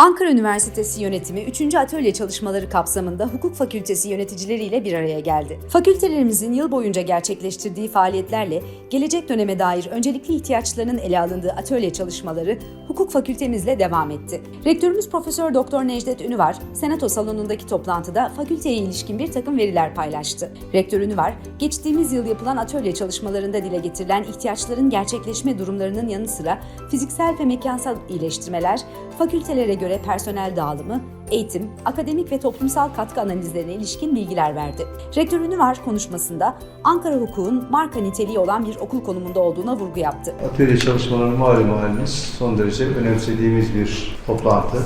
Ankara Üniversitesi Yönetimi 3. Atölye çalışmaları kapsamında Hukuk Fakültesi yöneticileriyle bir araya geldi. Fakültelerimizin yıl boyunca gerçekleştirdiği faaliyetlerle gelecek döneme dair öncelikli ihtiyaçlarının ele alındığı atölye çalışmaları Hukuk Fakültemizle devam etti. Rektörümüz Profesör Doktor Necdet Ünüvar, Senato salonundaki toplantıda fakülteye ilişkin bir takım veriler paylaştı. Rektör Ünüvar, geçtiğimiz yıl yapılan atölye çalışmalarında dile getirilen ihtiyaçların gerçekleşme durumlarının yanı sıra fiziksel ve mekansal iyileştirmeler, fakültelere göre personel dağılımı, eğitim, akademik ve toplumsal katkı analizlerine ilişkin bilgiler verdi. Rektör Ünüvar konuşmasında Ankara hukukun marka niteliği olan bir okul konumunda olduğuna vurgu yaptı. Atölye çalışmaları malum haliniz son derece önemsediğimiz bir toplantı.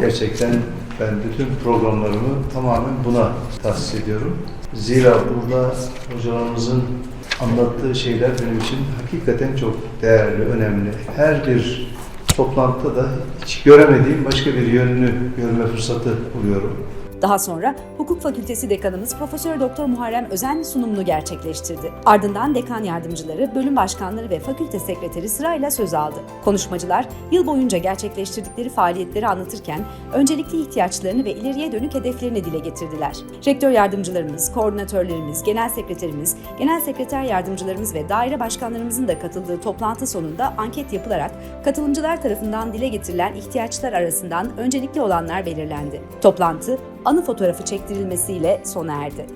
Gerçekten ben bütün programlarımı tamamen buna tahsis ediyorum. Zira burada hocalarımızın anlattığı şeyler benim için hakikaten çok değerli, önemli. Her bir toplantıda da hiç göremediğim başka bir yönünü görme fırsatı buluyorum. Daha sonra Hukuk Fakültesi Dekanımız Profesör Doktor Muharrem Özen sunumunu gerçekleştirdi. Ardından dekan yardımcıları, bölüm başkanları ve fakülte sekreteri sırayla söz aldı. Konuşmacılar yıl boyunca gerçekleştirdikleri faaliyetleri anlatırken öncelikli ihtiyaçlarını ve ileriye dönük hedeflerini dile getirdiler. Rektör yardımcılarımız, koordinatörlerimiz, genel sekreterimiz, genel sekreter yardımcılarımız ve daire başkanlarımızın da katıldığı toplantı sonunda anket yapılarak katılımcılar tarafından dile getirilen ihtiyaçlar arasından öncelikli olanlar belirlendi. Toplantı anı fotoğrafı çektirilmesiyle sona erdi.